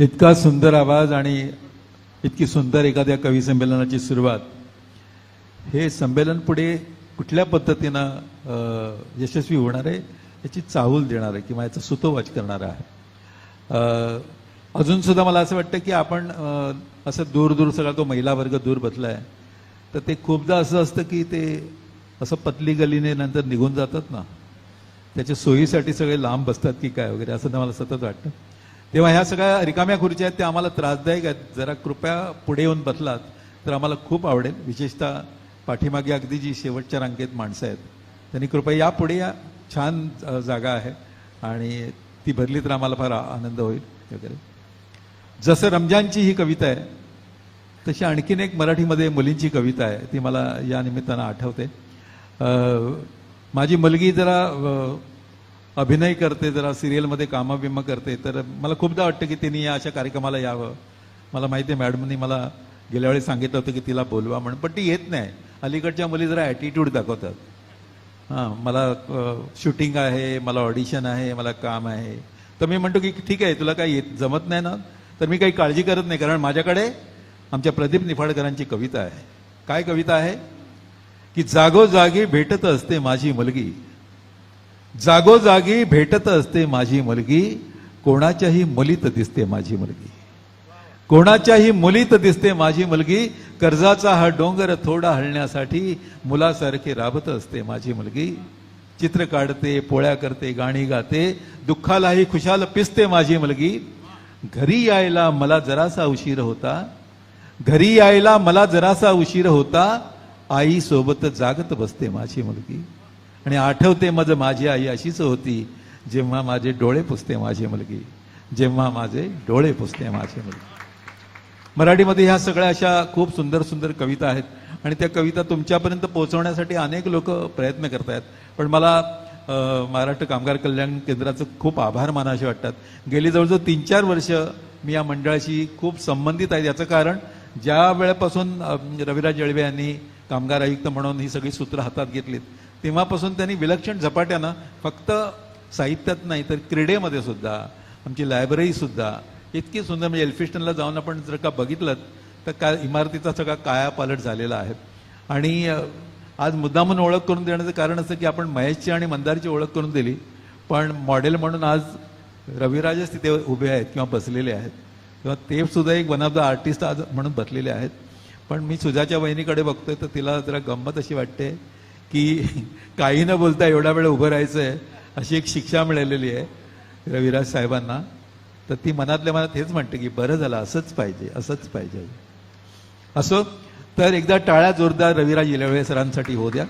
इतका सुंदर आवाज आणि इतकी सुंदर एखाद्या कवी संमेलनाची सुरुवात. हे संमेलन पुढे कुठल्या पद्धतीनं यशस्वी होणार आहे याची चाहूल देणार आहे किंवा याचा सुतोवाच करणार आहे? अजूनसुद्धा अजून सुद्धा मला असं वाटतं की आपण असं दूर दूर सगळा तो महिला वर्ग दूर आहे तर ते खूपदा असं असतं की ते असं पतली गलीने नंतर निघून जातात ना. त्याच्या सोयीसाठी सगळे लांब बसतात की काय वगैरे असं मला सतत वाटतं. तेव्हा ह्या सगळ्या रिकाम्या खुर्च्या आहेत त्या आम्हाला त्रासदायक आहेत. जरा कृपया पुढे येऊन बसलात तर आम्हाला खूप आवडेल. विशेषतः पाठीमागे अगदी जी शेवटच्या रांगेत माणसं आहेत. त्यांनी कृपया या पुढे या छान जागा आहे आणि ती भरली तर आम्हाला फार आनंद होईल. वगैरे. जसं रमजानची ही कविता आहे तशी आणखीन एक मराठीमध्ये मुलींची कविता आहे. ती मला या निमित्तानं आठवते. माझी मुलगी जरा अभिनय करते जरा सिरियलमध्ये कामं बिमं करते तर मला खूपदा वाटतं की तिने या अशा कार्यक्रमाला यावं. मला माहिती आहे मॅडमनी मला गेल्या वेळी सांगितलं होतं की तिला बोलवा म्हणून पण ती येत नाही. अलीकडच्या मुली जरा ॲटिट्यूड दाखवतात. हां मला शूटिंग आहे मला ऑडिशन आहे मला काम आहे. तर मी म्हणतो की ठीक आहे तुला काही येत जमत नाही ना? तर मी काही काळजी करत नाही कारण माझ्याकडे आमच्या प्रदीप निफाडकरांची कविता आहे. काय कविता आहे? की जागोजागी भेटत असते माझी मुलगी. जागोजागी भेटत असते माझी मुलगी कोणाच्याही मुलीत दिसते माझी मुलगी. कोणाच्याही मुलीत दिसते माझी मुलगी कर्जाचा हा डोंगर थोडा हलण्यासाठी मुलासारखे राबत असते माझी मुलगी. चित्र काढते पोळ्या करते गाणी गाते दुःखालाही खुशाल पिसते माझी मुलगी. घरी यायला मला जरासा उशीर होता. घरी यायला मला जरासा उशीर होता. आई सोबत जागत बसते माझी मुलगी. आणि आठवते मज माझी आई अशीच होती जेव्हा माझे डोळे पुसते माझी मुलगी जेव्हा माझे डोळे पुसते माझी मुलगी. मराठीमध्ये ह्या सगळ्या अशा खूप सुंदर सुंदर कविता आहेत आणि त्या कविता तुमच्यापर्यंत पोहोचवण्यासाठी अनेक लोक प्रयत्न करत आहेत पण मला महाराष्ट्र कामगार कल्याण केंद्राचं खूप आभार मानावे वाटतात. गेली जवळजवळ तीन चार वर्ष मी या मंडळाशी खूप संबंधित आहे. याचं कारण ज्या वेळेपासून रविराज जळवे यांनी कामगार आयुक्त म्हणून ही सगळी सूत्र हातात घेतलीत तेव्हापासून त्यांनी विलक्षण झपाट्यानं फक्त साहित्यात नाही तर क्रीडेमध्ये सुद्धा आमची लायब्ररीसुद्धा इतकी सुंदर म्हणजे एल्फिस्टनला जाऊन आपण जर का बघितलं तर काय इमारतीचा सगळा कायापालट झालेला आहे. आणि आज मुद्दामून ओळख करून देण्याचं कारण असं की आपण महेशची आणि मंदारची ओळख करून दिली पण मॉडेल म्हणून आज रविराजच तिथे उभे आहेत किंवा बसलेले आहेत. किंवा ते सुद्धा एक वन ऑफ द आर्टिस्ट आज म्हणून बसलेले आहेत. पण मी सुजाच्या वहिनीकडे बघतोय तर तिला जरा गंमत अशी वाटते की काही न बोलता एवढा वेळ उभं राहायचं आहे अशी एक शिक्षा मिळालेली आहे रविराज साहेबांना. तर ती मनातल्या मनात हेच म्हणते की बरं झालं असंच पाहिजे असंच पाहिजे. असो तर एकदा टाळ्या जोरदार रविराज येलवे सरांसाठी होऊ द्या.